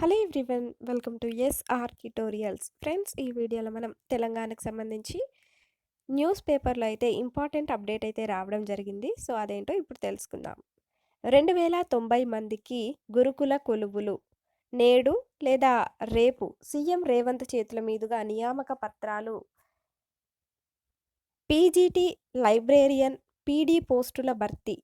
Hello everyone welcome to S R tutorials. Friends ఈ వీడియోలో మనం తెలంగాణకు సంబంధించి న్యూస్ పేపర్లో అయితే ఇంపార్టెంట్ అప్డేట్ అయితే రావడం జరిగింది. సో అదేంటో ఇప్పుడు తెలుసుకుందాం. రెండు వేల తొంభై మందికి గురుకుల కొలువులు నేడు లేదా రేపు సీఎం రేవంత్ చేతుల మీదుగా నియామక పత్రాలు పీజీటీ లైబ్రేరియన్ పీడీ పోస్టుల భర్తీ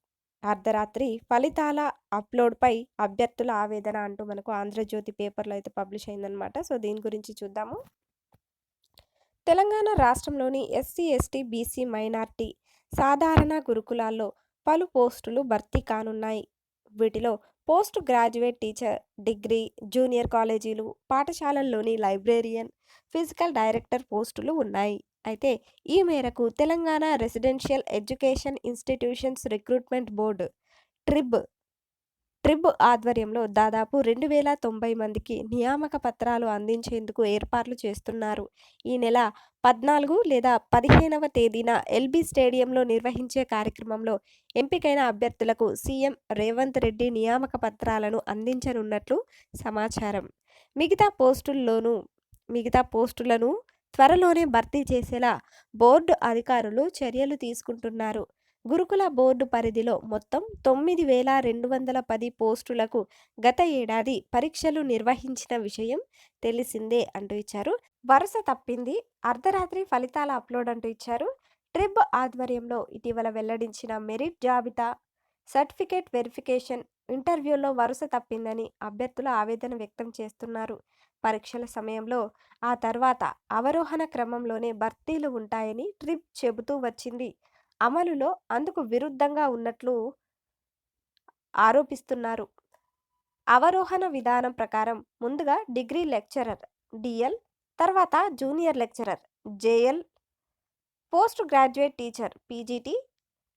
అర్ధరాత్రి ఫలితాల అప్లోడ్పై అభ్యర్థుల ఆవేదన అంటూ మనకు ఆంధ్రజ్యోతి పేపర్లో అయితే పబ్లిష్ అయిందనమాట. సో దీని గురించి చూద్దాము. తెలంగాణ రాష్ట్రంలోని ఎస్సీ ఎస్టీ బీసీ మైనార్టీ సాధారణ గురుకులాల్లో పలు పోస్టులు భర్తీ కానున్నాయి. వీటిలో post graduate teacher degree junior కాలేజీలు పాఠశాలల్లోని లైబ్రేరియన్ ఫిజికల్ డైరెక్టర్ పోస్టులు ఉన్నాయి. అయితే ఈ మేరకు Telangana residential education institutions recruitment board ట్రిబ్ ట్రిబ్ ఆధ్వర్యంలో దాదాపు రెండు వేల తొంభై మందికి నియామక పత్రాలు అందించేందుకు ఏర్పాట్లు చేస్తున్నారు. ఈ నెల పద్నాలుగు లేదా పదిహేనవ తేదీన ఎల్బీ స్టేడియంలో నిర్వహించే కార్యక్రమంలో ఎంపికైన అభ్యర్థులకు సీఎం రేవంత్ రెడ్డి నియామక పత్రాలను అందించనున్నట్లు సమాచారం. మిగతా పోస్టుల్లోనూ మిగతా పోస్టులను త్వరలోనే భర్తీ చేసేలా బోర్డు అధికారులు చర్యలు తీసుకుంటున్నారు. గురుకుల బోర్డు పరిధిలో మొత్తం తొమ్మిది వేల రెండు వందల పది పోస్టులకు గత ఏడాది పరీక్షలు నిర్వహించిన విషయం తెలిసిందే అంటూ ఇచ్చారు. వరుస తప్పింది. అర్ధరాత్రి ఫలితాల అప్లోడ్ అంటూ ఇచ్చారు. ట్రిబ్ ఆధ్వర్యంలో ఇటీవల వెల్లడించిన మెరిట్ జాబితా సర్టిఫికేట్ వెరిఫికేషన్ ఇంటర్వ్యూలో వరుస తప్పిందని అభ్యర్థులు ఆవేదన వ్యక్తం చేస్తున్నారు. పరీక్షల సమయంలో ఆ తర్వాత అవరోహణ క్రమంలోనే భర్తీలు ఉంటాయని ట్రిప్ చెబుతూ వచ్చింది. అమలులో అందుకు విరుద్ధంగా ఉన్నట్లు ఆరోపిస్తున్నారు. అవరోహణ విధానం ప్రకారం ముందుగా డిగ్రీ లెక్చరర్ డిఎల్ తర్వాత junior lecturer J L post graduate teacher P G T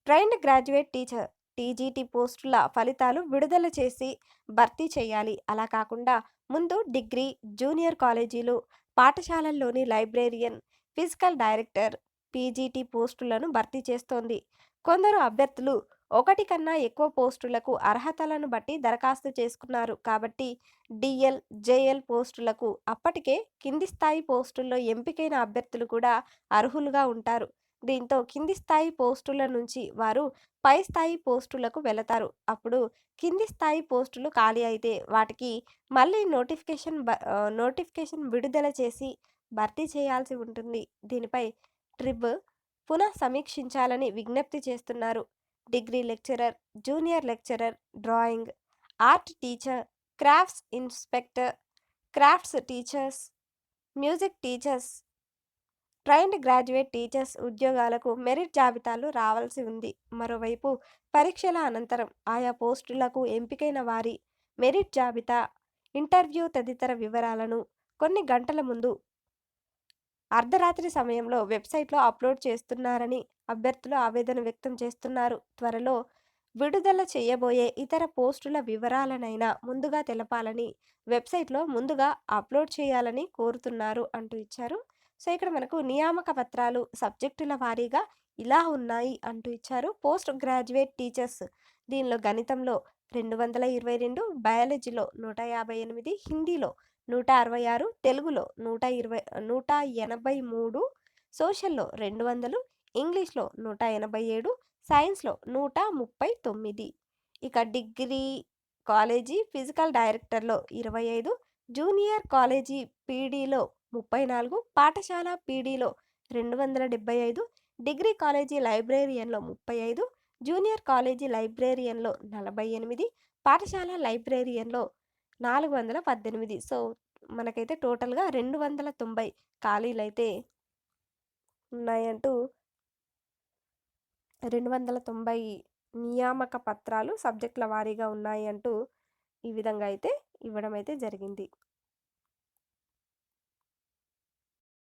trained graduate teacher T G T పోస్టుల ఫలితాలు విడుదల చేసి భర్తీ చేయాలి. అలా కాకుండా ముందు డిగ్రీ జూనియర్ కాలేజీలు పాఠశాలల్లోని లైబ్రేరియన్ ఫిజికల్ డైరెక్టర్ పీజీటీ పోస్టులను భర్తీ చేస్తోంది. కొందరు అభ్యర్థులు ఒకటి కన్నా ఎక్కువ పోస్టులకు అర్హతలను బట్టి దరఖాస్తు చేసుకున్నారు. కాబట్టి డిఎల్ జేఎల్ పోస్టులకు అప్పటికే కింది స్థాయి పోస్టుల్లో ఎంపికైన అభ్యర్థులు కూడా అర్హులుగా ఉంటారు. దీంతో కింది స్థాయి పోస్టుల నుంచి వారు పై స్థాయి పోస్టులకు వెళతారు. అప్పుడు కింది స్థాయి పోస్టులు ఖాళీ అయితే వాటికి మళ్ళీ నోటిఫికేషన్ నోటిఫికేషన్ విడుదల చేసి భర్తీ చేయాల్సి ఉంటుంది. దీనిపై ట్రిబ్ పునః సమీక్షించాలని విజ్ఞప్తి చేస్తున్నారు. Degree lecturer junior lecturer drawing art teacher crafts inspector crafts teachers music teachers trained graduate teachers ఉద్యోగాలకు మెరిట్ జాబితాలు రావాల్సి ఉంది. మరోవైపు పరీక్షల అనంతరం ఆయా పోస్టులకు ఎంపికైన వారి మెరిట్ జాబితా ఇంటర్వ్యూ తదితర వివరాలను కొన్ని గంటల ముందు అర్ధరాత్రి సమయంలో వెబ్సైట్లో అప్లోడ్ చేస్తున్నారని అభ్యర్థులు ఆవేదన వ్యక్తం చేస్తున్నారు. త్వరలో విడుదల చేయబోయే ఇతర పోస్టుల వివరాలనైనా ముందుగా తెలపాలని వెబ్సైట్లో ముందుగా అప్లోడ్ చేయాలని కోరుతున్నారు అంటూ ఇచ్చారు. సో ఇక్కడ మనకు నియామక పత్రాలు సబ్జెక్టుల వారీగా ఇలా ఉన్నాయి అంటూ ఇచ్చారు. పోస్ట్ గ్రాడ్యుయేట్ టీచర్స్ దీనిలో గణితంలో రెండు వందల ఇరవై రెండు బయాలజీలో నూట యాభై ఎనిమిది హిందీలో నూట అరవై ఆరు తెలుగులో నూట ఇరవై నూట ఎనభై మూడు సోషల్లో రెండు వందలు ఇంగ్లీష్లో నూట ఎనభై ఏడు సైన్స్లో నూట ముప్పై తొమ్మిది. ఇక డిగ్రీ కాలేజీ ఫిజికల్ డైరెక్టర్లో ఇరవై ఐదు జూనియర్ కాలేజీ పీడీలో ముప్పై నాలుగు పాఠశాల పీడీలో రెండు వందల డెబ్బై ఐదు డిగ్రీ కాలేజీ లైబ్రేరియన్లో ముప్పై ఐదు జూనియర్ కాలేజీ లైబ్రేరియన్లో నలభై ఎనిమిది పాఠశాల లైబ్రేరియన్లో నాలుగు వందల పద్దెనిమిది. సో మనకైతే టోటల్గా రెండు వందల తొంభై ఖాళీలు అయితే ఉన్నాయంటూ రెండు వందల తొంభై నియామక పత్రాలు సబ్జెక్టుల వారీగా ఉన్నాయి అంటూ ఈ విధంగా అయితే ఇవ్వడం అయితే జరిగింది.